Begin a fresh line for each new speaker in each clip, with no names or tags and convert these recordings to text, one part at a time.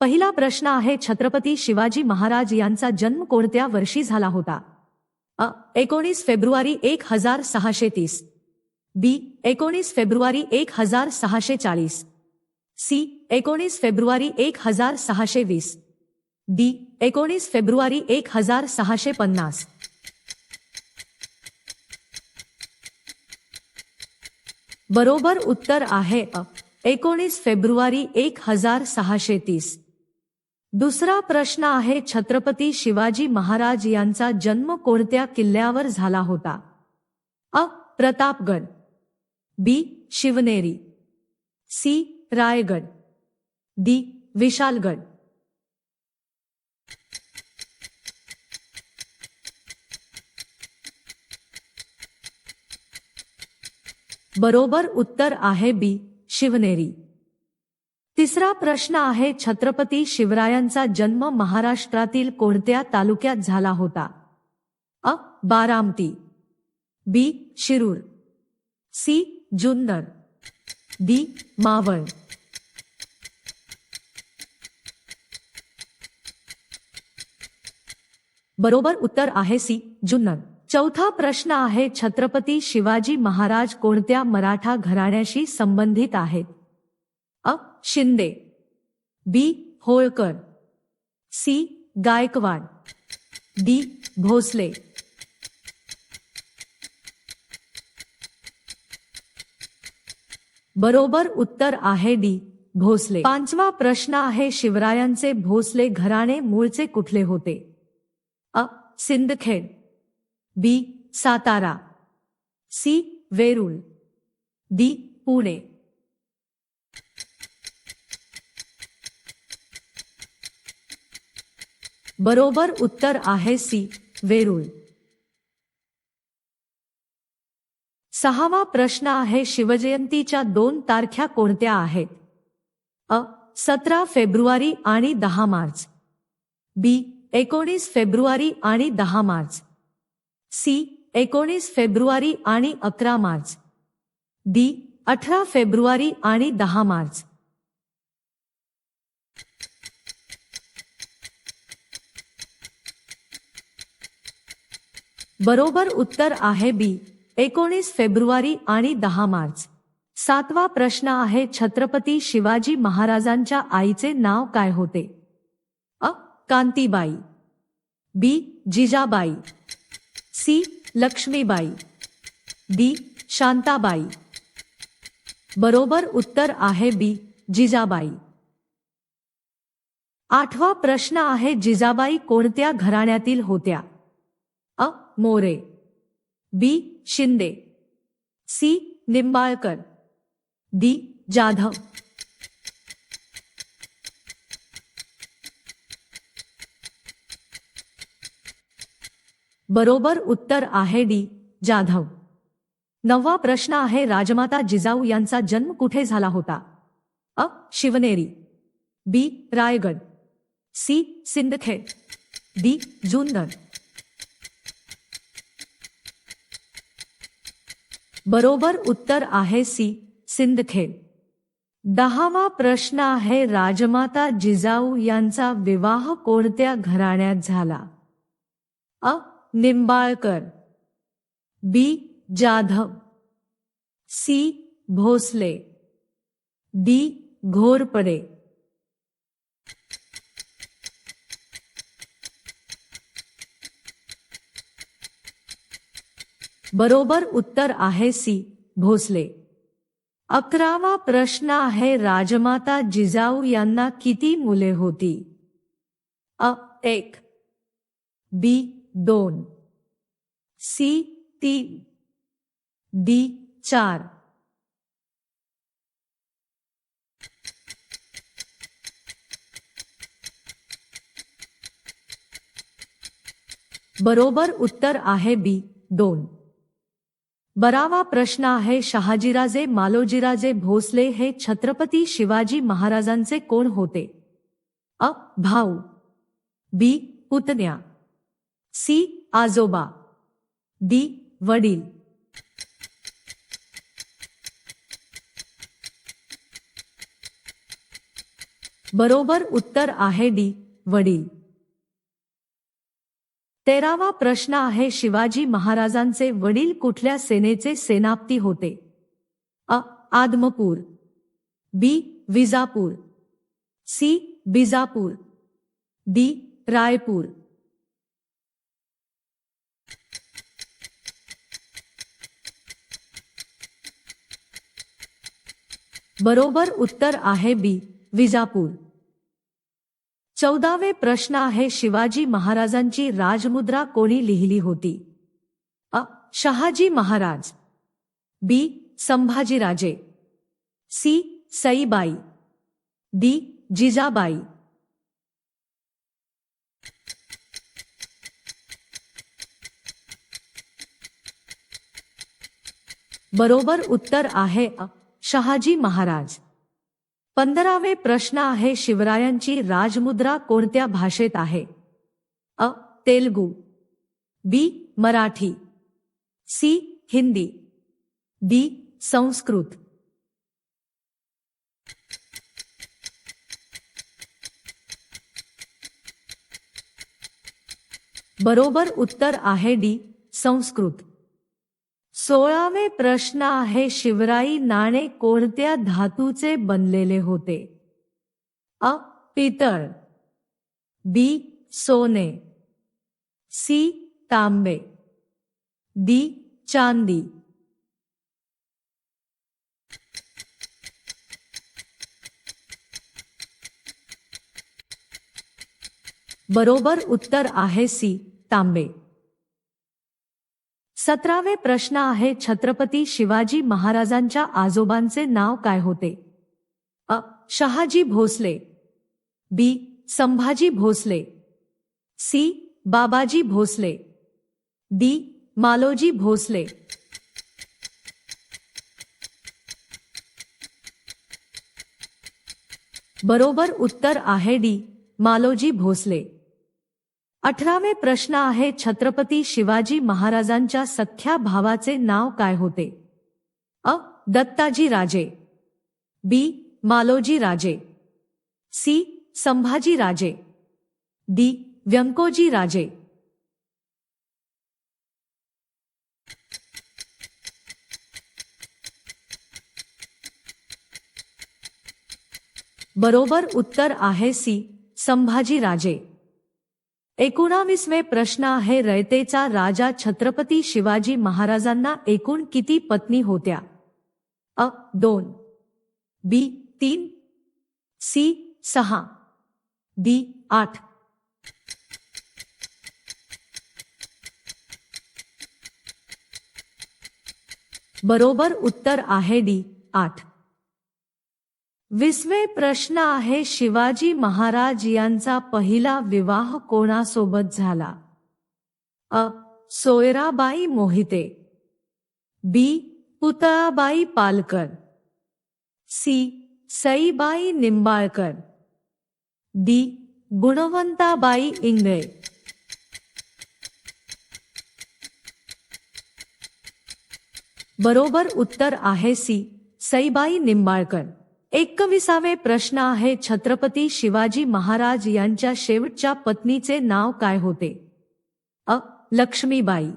पहिला प्रश्न आहे छत्रपती शिवाजी महाराज यांचा जन्म कोणत्या वर्षी झाला होता? अ एकोणीस फेब्रुवारी एक हजार सहाशे तीस. बी एकोणीस फेब्रुवारी एक हजार सहाशे चाळीस. सी एकोणीस फेब्रुवारी एक हजार सहाशे वीस. डी एकोणीस फेब्रुवारी एक हजार सहाशे पन्नास. बरोबर उत्तर आहे अ एकोणीस फेब्रुवारी एक हजार सहाशे तीस. दुसरा प्रश्न आहे, छत्रपती शिवाजी महाराज यांचा जन्म कोणत्या किल्ल्यावर झाला होता? अ. Pratapgad, B. Shivneri, C. Raigad, D. Vishalgad. बरोबर उत्तर आहे बी. शिवनेरी. तिसरा प्रश्न आहे छत्रपती शिवरायांचा जन्म महाराष्ट्रातील कोणत्या तालुक्यात झाला होता? अ. Baramati B. Shirur C. Junnar D. Maval. बरोबर उत्तर आहे सी. जुन्नर. चौथा प्रश्न आहे छत्रपती शिवाजी महाराज कोणत्या मराठा घराण्याशी संबंधित आहेत? अ Shinde. B Holkar. C Gaikwad. D Bhosale. बरोबर उत्तर आहे डी भोसले. पाचवा प्रश्न आहे शिवरायांचे भोसले घराणे मूळचे कुठले होते? अ Sindkhed. B Satara. C Verul. D Pune. बरोबर उत्तर आहे सी वेरूळ. सहावा प्रश्न आहे शिवजयंतीच्या दोन तारख्या कोणत्या आहेत? अ सतरा फेब्रुवारी आणि दहा मार्च. बी एकोणीस फेब्रुवारी आणि दहा मार्च. सी एकोणीस फेब्रुवारी आणि अकरा मार्च. डी अठरा फेब्रुवारी आणि दहा मार्च. बरोबर उत्तर आहे बी. एकोणीस फेब्रुवारी आणि दहा मार्च. सातवा प्रश्न आहे छत्रपती शिवाजी महाराजांच्या आईचे नाव काय होते? अ. Kantibai. B. Jijabai. C. Laxmibai. D. Shantabai. बरोबर उत्तर आहे बी. जिजाबाई. आठवा प्रश्न आहे जिजाबाई कोणत्या घराण्यातील होत्या? More. B. Shinde. C. Nimbalkar. D. Jadhav. बरोबर उत्तर आहे डी. जाधव. नववा प्रश्न आहे राजमाता जिजाऊ यांचा जन्म कुठे झाला होता? अ. Shivneri. B. Raigad. C. Sindkhed. D. Junnar. बरोबर उत्तर आहे सी. सिंदखेड. दहावा प्रश्न आहे राजमाता जिजाऊ यांचा विवाह कोणत्या घराण्यात झाला? अ. Nimbalkar. B. Jadhav. C. Bhosale. D. Ghorpade. बरोबर उत्तर आहे सी, भोसले. अकरावा प्रश्न आहे राजमाता जिजाऊ यांना किती मुले होती? अ, एक. बी, दोन. सी, तीन. डी, चार. बरोबर उत्तर आहे बी, दोन. बरावा प्रश्न आहे शहाजीराजे मालोजीराजे भोसले हे छत्रपती शिवाजी महाराजांचे कोण होते? अ. भाऊ. बी. पुतण्या. सी. आजोबा. डी. वडील. बरोबर उत्तर आहे डी. वडील. तेरावा प्रश्न आहे शिवाजी महाराजांचे वडील कुठल्या सेनेचे सेनापती होते? अ. Adampur B. Vijapur C. Bijapur D. Raipur. बरोबर उत्तर आहे बी. विजापूर. चौदावे प्रश्न आहे शिवाजी महाराजांची राजमुद्रा कोणी लिहिली होती? अ. Shahaji Maharaj. B. Sambhajiraje. C. Saibai. D. Jijabai. बरोबर उत्तर आहे अ. शहाजी महाराज. पंधरावे प्रश्न आहे शिवरायांची राजमुद्रा कोणत्या भाषेत आहे? अ. Telugu. B. Marathi. C. Hindi. D. Sanskrit. बरोबर उत्तर आहे डी. संस्कृत. सोळावे प्रश्न आहे शिवराई नाणे कोणत्या धातूचे बनलेले होते? अ. पितळ बी. सोने सी. तांबे डी. चांदी. बरोबर उत्तर आहे सी. तांबे. सतरावे प्रश्न आहे छत्रपती शिवाजी महाराजांच्या आजोबांचे नाव काय होते? अ. Shahaji Bhosale. B. Sambhaji Bhosale. C. Babaji Bhosale. D. Maloji Bhosale. बरोबर उत्तर आहे डी. मालोजी भोसले. अठरावे प्रश्न आहे छत्रपती शिवाजी महाराजांच्या सख्या भावाचे नाव काय होते? अ. दत्ताजी राजे. बी. मालोजी राजे. सी. संभाजी राजे. डी. व्यंकोजी राजे. बरोबर उत्तर आहे सी. संभाजी राजे. एकोणावीसवे प्रश्न आहे रयतेचा राजा छत्रपती शिवाजी महाराजांना एकूण किती पत्नी होत्या? अ दोन. बी तीन. सी सहा. डी आठ. बरोबर उत्तर आहे डी आठ. विसवे प्रश्न आहे शिवाजी महाराज यांचा पहिला विवाह कोणासोबत झाला? अ. Soyarabai Mohite. B. Putalabai Palkar. C. Saibai Nimbalkar. D. Gunwantabai Ingale. बरोबर उत्तर आहे सी. सईबाई निंबाळकर. एकविसावे प्रश्न आहे, छत्रपती शिवाजी महाराज यांच्या शेवटच्या पत्नीचे नाव काय होते? अ. Laxmibai,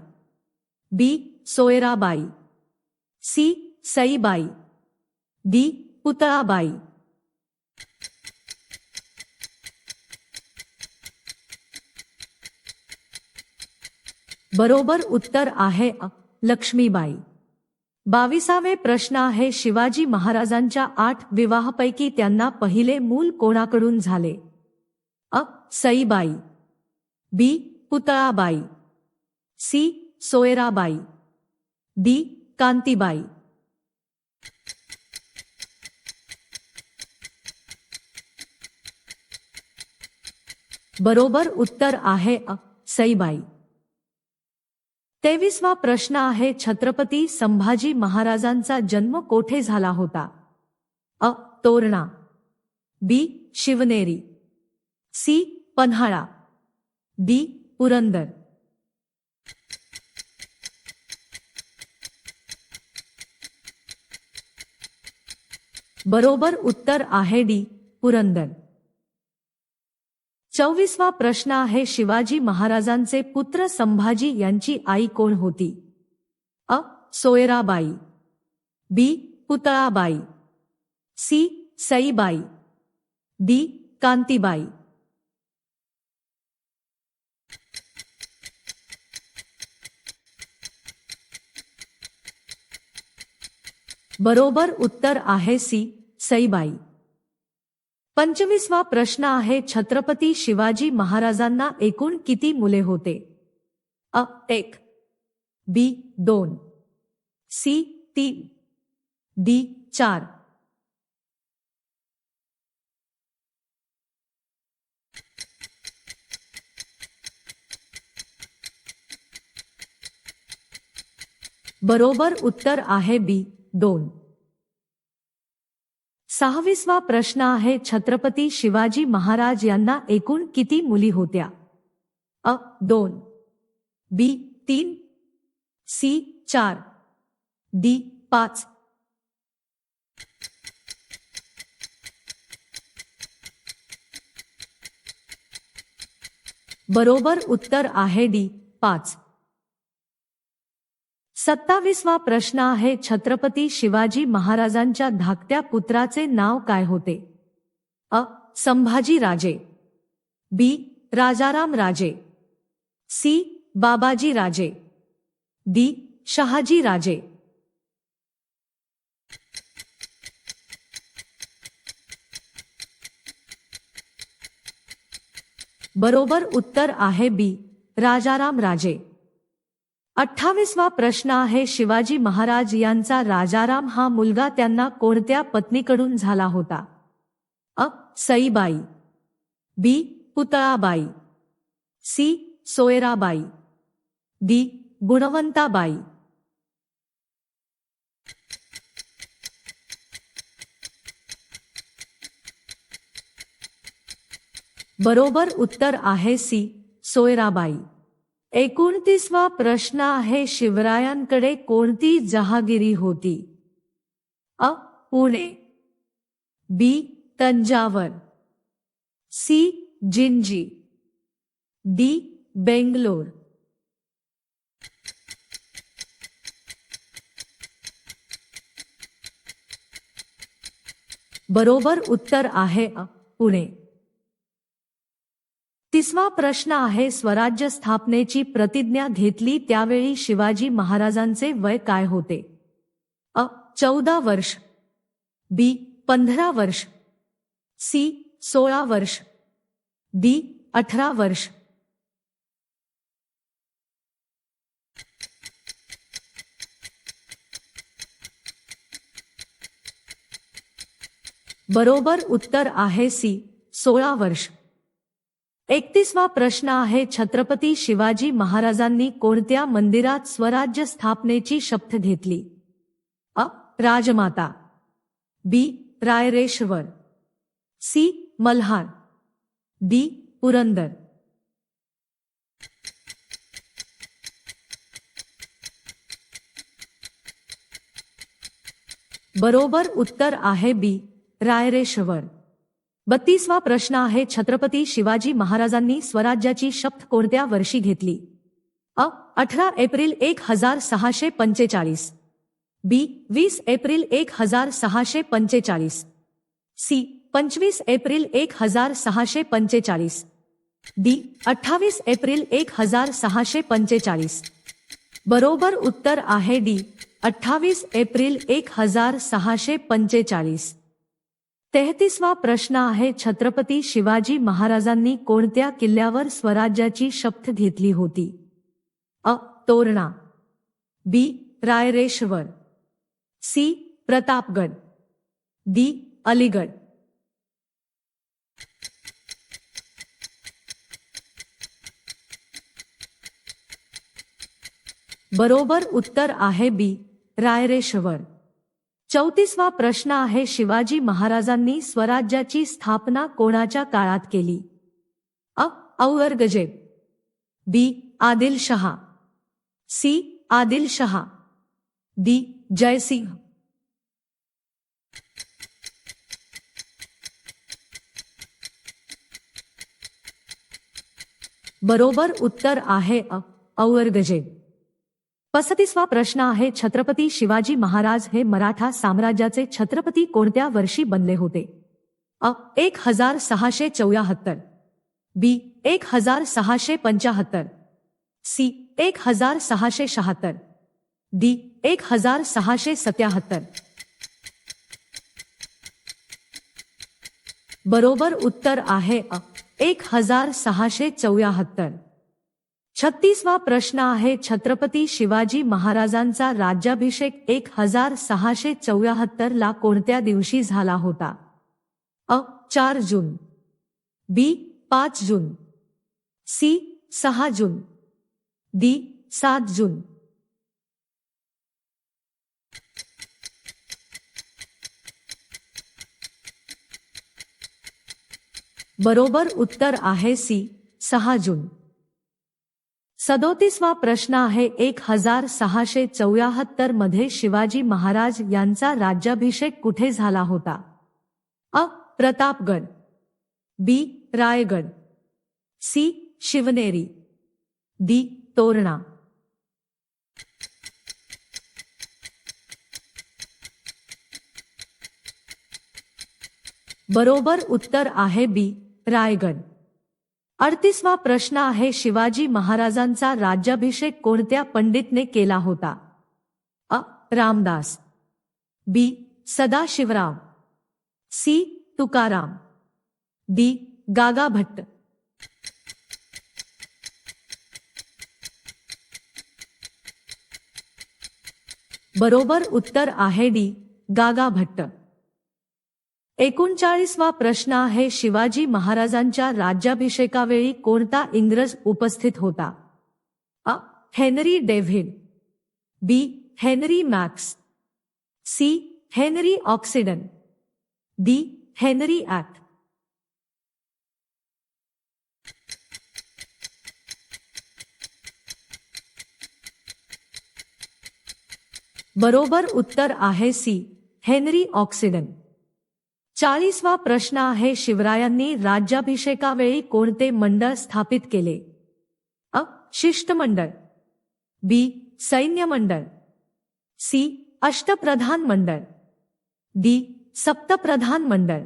B. Soyarabai, C. Saibai, D. Putalabai. बरोबर उत्तर आहे अ. लक्ष्मीबाई. बावीसावे प्रश्न आहे शिवाजी महाराजांच्या आठ विवाहपैकी त्यांना पहिले मूल कोणाकडून झाले? अ. Saibai. B. Putalabai. C. Soyarabai. D. Kantibai. बरोबर उत्तर आहे अ. सईबाई. तेवीसवा प्रश्न आहे छत्रपती संभाजी महाराजांचा जन्म कोठे झाला होता? अ. Torna. B. Shivneri. C. Panhala. D. Purandar. बरोबर उत्तर आहे डी. पुरंदर. चोवीसवा प्रश्न आहे शिवाजी महाराजांचे पुत्र संभाजी यांची आई कोण होती? अ. Soyarabai. B. Putalabai. C. Saibai. D. Kantibai. बरोबर उत्तर आहे सी. सईबाई. पंचवीसवा प्रश्न आहे छत्रपती शिवाजी महाराजांना एकूण किती मुले होते? अ एक. बी दोन. सी तीन. डी चार. बरोबर उत्तर आहे बी दोन. सहावीसवा प्रश्न आहे छत्रपती शिवाजी महाराज यांना एकूण किती मुली होत्या? अ दोन. बी तीन. सी चार. डी पाच. बरोबर उत्तर आहे डी पाच. सत्तावीसवा प्रश्न आहे छत्रपती शिवाजी महाराजांच्या धाकट्या पुत्राचे नाव काय होते? अ. संभाजी राजे. बी. राजाराम राजे. सी. बाबाजी राजे. डी. शहाजी राजे. बरोबर उत्तर आहे बी. राजाराम राजे. अठ्ठावीसवा प्रश्न आहे शिवाजी महाराज यांचा राजाराम हा मुलगा त्यांना कोणत्या पत्नीकडून झाला होता? अ. Saibai B. Putalabai C. Soyarabai D. Gunwantabai. बरोबर उत्तर आहे सी. सोयराबाई. एकोणतीसवा प्रश्न आहे शिवरायांकडे कोणती जहागिरी होती? अ. Pune. B. Thanjavur. C. Gingee. D. Bangalore. बरोबर उत्तर आहे पुणे. तीसवा प्रश्न आहे स्वराज्य स्थापनेची प्रतिज्ञा घेतली त्यावेळी शिवाजी महाराजांचे वय काय होते? अ चौदा वर्ष बी पंधरा वर्ष सी सोळा वर्ष डी अठरा वर्ष. बरोबर उत्तर आहे सी सोळा वर्ष. एकतीसवा प्रश्न आहे छत्रपती शिवाजी महाराजांनी कोणत्या मंदिरात स्वराज्य स्थापनेची शपथ घेतली? अ. Rajmata. B. Raireshwar. C. Malhar. D. Purandar. बरोबर उत्तर आहे बी. रायरेश्वर. बत्तीसवा प्रश्न आहे. छत्रपती शिवाजी महाराजांनी स्वराज्याची शपथ कोणत्या वर्षी घेतली? अ. अठरा एप्रिल एक हजार सहाशे पंचेचाळीस. बी. वीस एप्रिल एक हजार सहाशे पंचेचाळीस. सी. पंचवीस एप्रिल एक हजार सहाशे पंचेचाळीस. डी. अठ्ठावीस एप्रिल एक हजार सहाशे पंचेचाळीस. बरोबर उत्तर आहे डी. अठ्ठावीस एप्रिल एक हजार सहाशे पंचेचाळीस. तेहतीसवा प्रश्न आहे छत्रपती शिवाजी महाराजांनी कोणत्या किल्ल्यावर स्वराज्याची शपथ घेतली होती? अ. Torna B. Raireshwar C. Pratapgad D. Aligarh. बरोबर उत्तर आहे बी. रायरेश्वर. चौतीसवा प्रश्न आहे शिवाजी महाराजांनी स्वराज्याची स्थापना कोणाच्या काळात केली? अ. Aurangzeb. B. Adil Shah. C. Adil Shah. D. Jaisingh. बरोबर उत्तर आहे अ. औरंगजेब. पसतीसवा प्रश्न आहे छत्रपती शिवाजी महाराज हे मराठा साम्राज्याचे छत्रपती कोणत्या वर्षी बनले होते? अ एक हजार सहाशे चौऱ्याहत्तर बी एक हजार सहाशे पंचाहत्तर सी एक हजार सहाशे शहात्तर डी एक हजार सहाशे सत्याहत्तर. बरोबर उत्तर आहे अ एक हजार सहाशे चौऱ्याहत्तर. छत्तीसवा प्रश्न आहे छत्रपती शिवाजी महाराजांचा राज्याभिषेक एक हजार सहाशे चौऱ्याहत्तर ला कोणत्या दिवशी झाला होता? अ. चार जून. बी. पाच जून. सी. सहा जून. डी. सात जून. बरोबर उत्तर आहे सी. सहा जून. सदोतीसवा प्रश्न आहे एक हजार सहाशे चौऱ्याहत्तरमध्ये शिवाजी महाराज यांचा राज्याभिषेक कुठे झाला होता? अ. Pratapgad. B. Raigad. C. Shivneri. D. Torna. बरोबर उत्तर आहे बी. रायगड. अडतीसवा प्रश्न आहे शिवाजी महाराजांचा राज्याभिषेक कोणत्या पंडितने केला होता? अ. Ramdas. B. Sadashivram C. Tukaram. D. Gaga Bhatt बरोबर उत्तर आहे डी. गागा भट्ट एकोणचाळीसवा प्रश्न आहे शिवाजी महाराजांच्या राज्याभिषेकावेळी कोणता इंग्रज उपस्थित होता? अ. Henry David B. Henry Max C. Henry Oxenden D. Henry act. बरोबर उत्तर आहे सी. हेनरी ऑक्सिडन. चाळीसवा प्रश्न आहे शिवरायांनी राज्याभिषेकावेळी कोणते मंडळ स्थापित केले? अ. शिष्टमंडळ. बी. सैन्य मंडळ सी. अष्टप्रधान मंडळ डी. सप्तप्रधान मंडळ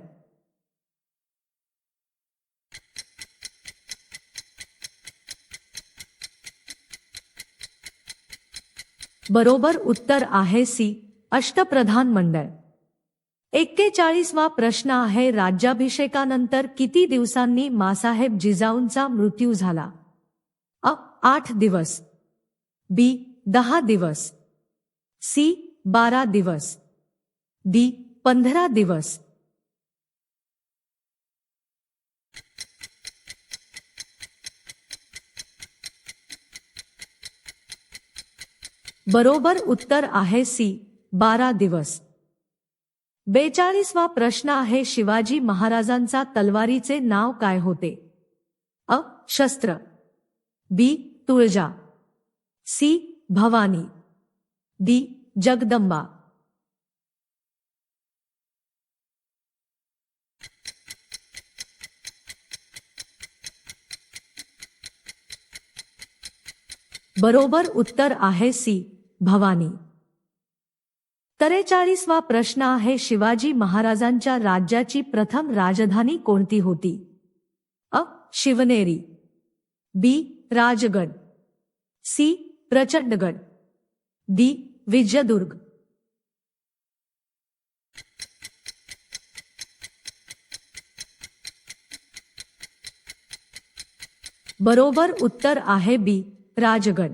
बरोबर उत्तर आहे सी. अष्टप्रधान मंडळ एक्केचाळीसवा प्रश्न आहे राज्याभिषेकानंतर किती दिवसांनी मासाहेब जिजाऊंचा मृत्यू झाला? अ आठ दिवस. बी दहा दिवस. सी बारा दिवस. डी पंधरा दिवस. बरोबर उत्तर आहे सी बारा दिवस. बेचाळीसवा प्रश्न आहे शिवाजी महाराजांचा तलवारीचे नाव काय होते? अ. शस्त्र. B. Tulja. C. Bhavani. D. Jagdamba. बरोबर उत्तर आहे सी. भवानी. त्रेचाळीसवा प्रश्न आहे शिवाजी महाराजांच्या राज्याची प्रथम राजधानी कोणती होती? अ. Shivneri, B. Rajgad, C. Prachandgad, D. Vijaydurg. बरोबर उत्तर आहे बी. राजगड.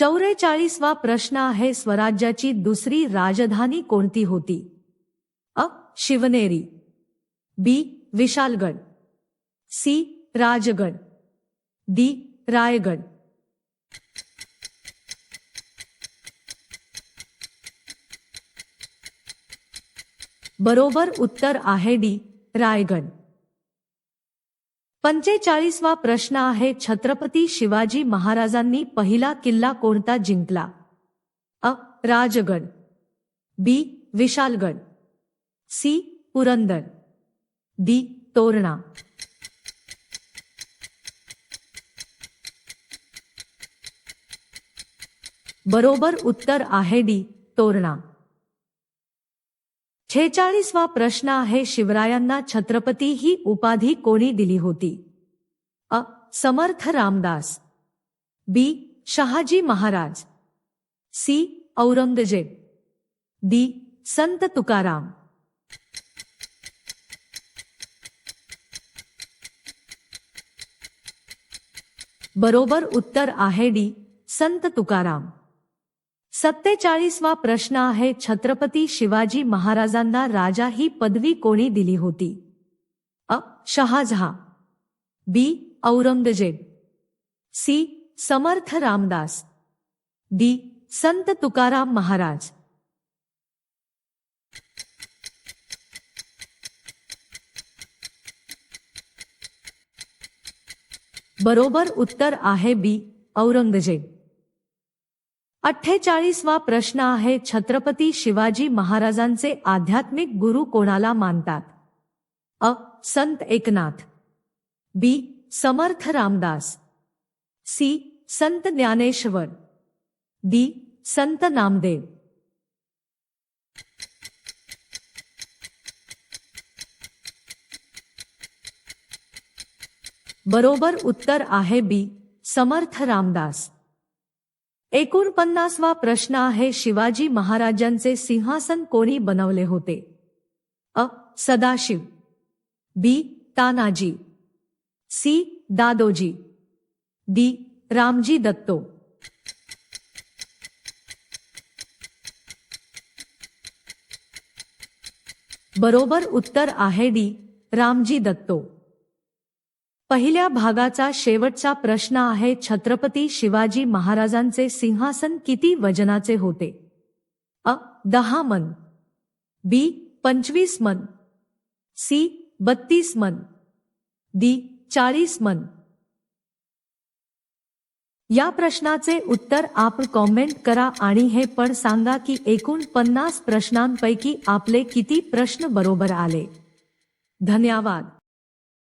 चौवेचाळीसवा प्रश्न आहे, स्वराज्याची दुसरी राजधानी कोणती होती? अ. Shivneri, B. Vishalgad, C. Rajgad, D. Raigad. बरोबर उत्तर आहे डी. रायगड. पंचेचाळीसवा प्रश्न आहे छत्रपती शिवाजी महाराजांनी पहिला किल्ला कोणता जिंकला? अ. Rajgad B. Vishalgad C. Purandar D. Torna. बरोबर उत्तर आहे डी. तोरणा. छेचाळीसवा प्रश्न आहे, शिवरायांना छत्रपती ही उपाधी कोणी दिली होती? अ. Samarth Ramdas. B. Shahaji Maharaj. C. Aurangzeb. D. Sant Tukaram. बरोबर उत्तर आहे डी. संत तुकाराम. सत्तेचाळीसवा प्रश्न आहे छत्रपती शिवाजी महाराजांना राजा ही पदवी कोणी दिली होती? अ. Shahjahan. B. Aurangzeb. C. Samarth Ramdas. D. Sant Tukaram Maharaj. बरोबर उत्तर आहे बी. औरंगजेब. अठ्ठेचाळीसवा प्रश्न आहे छत्रपती शिवाजी महाराजांचे आध्यात्मिक गुरु कोणाला मानतात? अ. Sant Eknath. B. Samarth Ramdas. C. Sant Dnyaneshwar. D. संत नामदेव. बरोबर उत्तर आहे बी. समर्थ रामदास. एकोणपन्नासवा प्रश्न आहे, शिवाजी महाराजांचे सिंहासन कोणी बनवले होते? अ. Sadashiv, B. Tanaji, C. Dadoji, D. Ramji Datto. बरोबर उत्तर आहे डी. रामजी दत्तो. पहिल्या भागाचा शेवटचा प्रश्न आहे छत्रपती शिवाजी महाराजांचे सिंहासन किती वजनाचे होते? अ दहा मन. बी पंचवीस मन. सी बत्तीस मन. डी चाळीस मन. या प्रश्नाचे उत्तर आपण कॉमेंट करा आणि हे पण सांगा की एकूण पन्नास प्रश्नांपैकी आपले किती प्रश्न बरोबर आले? धन्यवाद.